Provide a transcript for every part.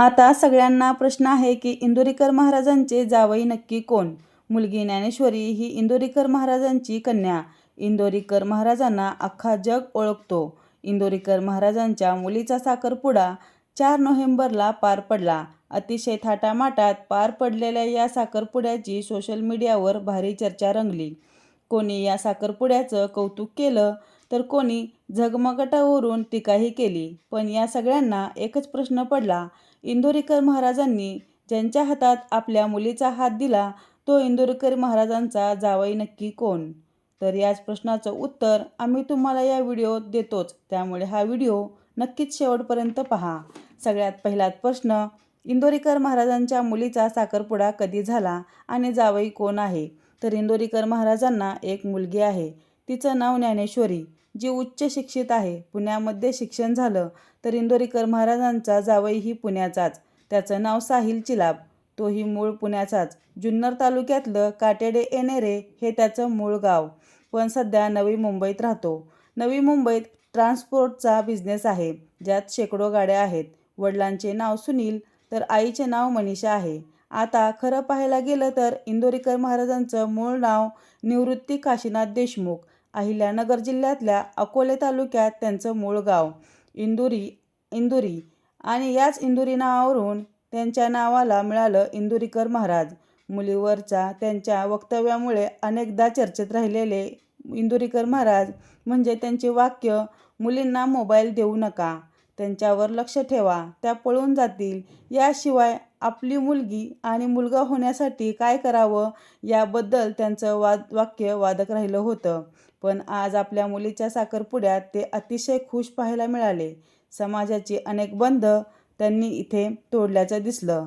आता सगळ्यांना प्रश्न आहे की इंदोरीकर महाराजांचे जावई नक्की कोण? मुलगी ज्ञानेश्वरी ही इंदोरीकर महाराजांची कन्या. इंदोरीकर महाराजांना अख्खा जग ओळखतो. इंदोरीकर महाराजांच्या मुलीचा साखरपुडा चार नोव्हेंबरला पार पडला. अतिशय थाटामाटात पार पडलेल्या या साखरपुड्याची सोशल मीडियावर भारी चर्चा रंगली. कोणी या साखरपुड्याचं कौतुक केलं? तर कोणी झगमगटावरून टीकाही केली. पण या सगळ्यांना एकच प्रश्न पडला. इंदोरीकर महाराजांनी ज्यांच्या हातात आपल्या मुलीचा हात दिला तो इंदोरीकर महाराजांचा जावई नक्की कोण? तर याच प्रश्नाचं उत्तर आम्ही तुम्हाला या व्हिडिओत देतोच. त्यामुळे हा व्हिडिओ नक्कीच शेवटपर्यंत पहा. सगळ्यात पहिलाच प्रश्न इंदोरीकर महाराजांच्या मुलीचा साखरपुडा कधी झाला आणि जावई कोण आहे? तर इंदोरीकर महाराजांना एक मुलगी आहे. तिचं नाव ज्ञानेश्वरी जी उच्च शिक्षित आहे. पुण्यामध्ये शिक्षण झालं तर इंदोरीकर महाराजांचा जावईही पुण्याचाच. त्याचं नाव साहिल चिलाब. तोही मूळ पुण्याचाच. जुन्नर तालुक्यातलं काटेडे एनेरे हे त्याचं मूळ गाव. पण सध्या नवी मुंबईत राहतो. नवी मुंबईत ट्रान्सपोर्टचा बिझनेस आहे. ज्यात शेकडो गाड्या आहेत. वडिलांचे नाव सुनील तर आईचे नाव मनीषा आहे. आता खरं पाहायला गेलं तर इंदोरीकर महाराजांचं मूळ नाव निवृत्ती काशीनाथ देशमुख. अहिल्यानगर जिल्ह्यातल्या अकोले तालुक्यात त्यांचं मूळ गाव इंदुरी इंदुरी. आणि याच इंदुरी नावावरून त्यांच्या नावाला मिळालं इंदुरीकर महाराज. मुलीवरच्या त्यांच्या वक्तव्यामुळे अनेकदा चर्चेत राहिलेले इंदुरीकर महाराज म्हणजे त्यांचे वाक्य मुलींना मोबाईल देऊ नका. त्यांच्यावर लक्ष ठेवा. त्या पळून जातील. याशिवाय आपली मुलगी आणि मुलगा होण्यासाठी काय करावं याबद्दल त्यांचं वाद वाक्य वादक राहिलं होतं. पण आज आपल्या मुलीच्या साखरपुड्यात ते अतिशय खुश पाहायला मिळाले. समाजाची अनेक बंध त्यांनी इथे तोडल्याचं दिसलं.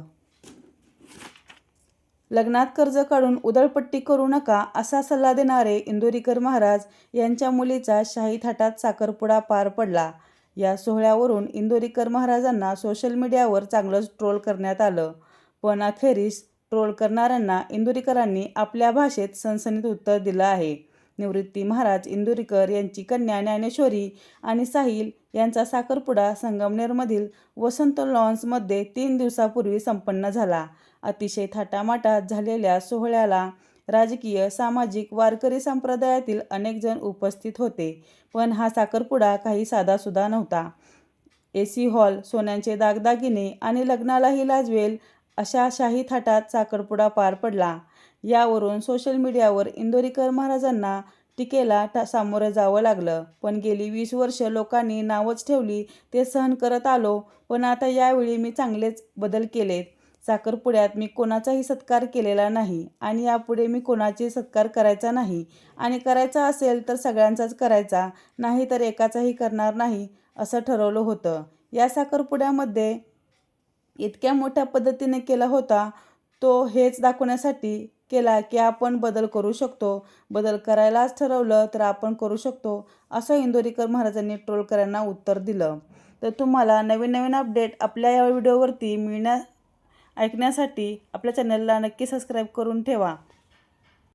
लग्नात कर्ज काढून उदळपट्टी करू नका असा सल्ला देणारे इंदोरीकर महाराज यांच्या मुलीचा शाही थाटात साखरपुडा पार पडला. या सोहळ्यावरून इंदोरीकर महाराजांना सोशल मीडियावर चांगलंच ट्रोल करण्यात आलं. पण अखेरीस ट्रोल करणाऱ्यांना इंदोरीकरांनी आपल्या भाषेत सनसनीत उत्तर दिलं आहे. निवृत्ती महाराज इंदोरीकर यांची कन्या ज्ञानेश्वरी आणि साहिल यांचा साखरपुडा संगमनेरमधील वसंत लॉन्समध्ये तीन दिवसापूर्वी संपन्न झाला. अतिशय थाटामाटात झालेल्या सोहळ्याला राजकीय सामाजिक वारकरी संप्रदायातील अनेक जण उपस्थित होते. पण हा साखरपुडा काही साधासुद्धा नव्हता. ए सी हॉल सोन्यांचे दागदागिने आणि लग्नालाही लाजवेल अशा शाही थाटात साखरपुडा पार पडला. यावरून सोशल मीडियावर इंदोरीकर महाराजांना टीकेला टा सामोरं जावं लागलं. पण गेली वीस वर्ष लोकांनी नावच ठेवली ते सहन करत आलो. पण आता यावेळी मी चांगलेच बदल केलेत. साखरपुड्यात मी कोणाचाही सत्कार केलेला नाही आणि यापुढे मी कोणाचे सत्कार करायचा नाही. आणि करायचा असेल तर सगळ्यांचाच करायचा नाही तर एकाचाही करणार नाही असं ठरवलं होतं. या साखरपुड्यामध्ये इतक्या मोठ्या पद्धतीने केला होता तो हेच दाखवण्यासाठी केला की आपण बदल करू शकतो. बदल करायलाच ठरवलं तर आपण करू शकतो असं इंदोरीकर महाराजांनी ट्रोलकरांना उत्तर दिलं. तर तुम्हाला नवीन नवीन अपडेट आपल्या या व्हिडिओवरती मिळण्या ऐकण्यासाठी आपल्या चॅनलला नक्की सबस्क्राईब करून ठेवा.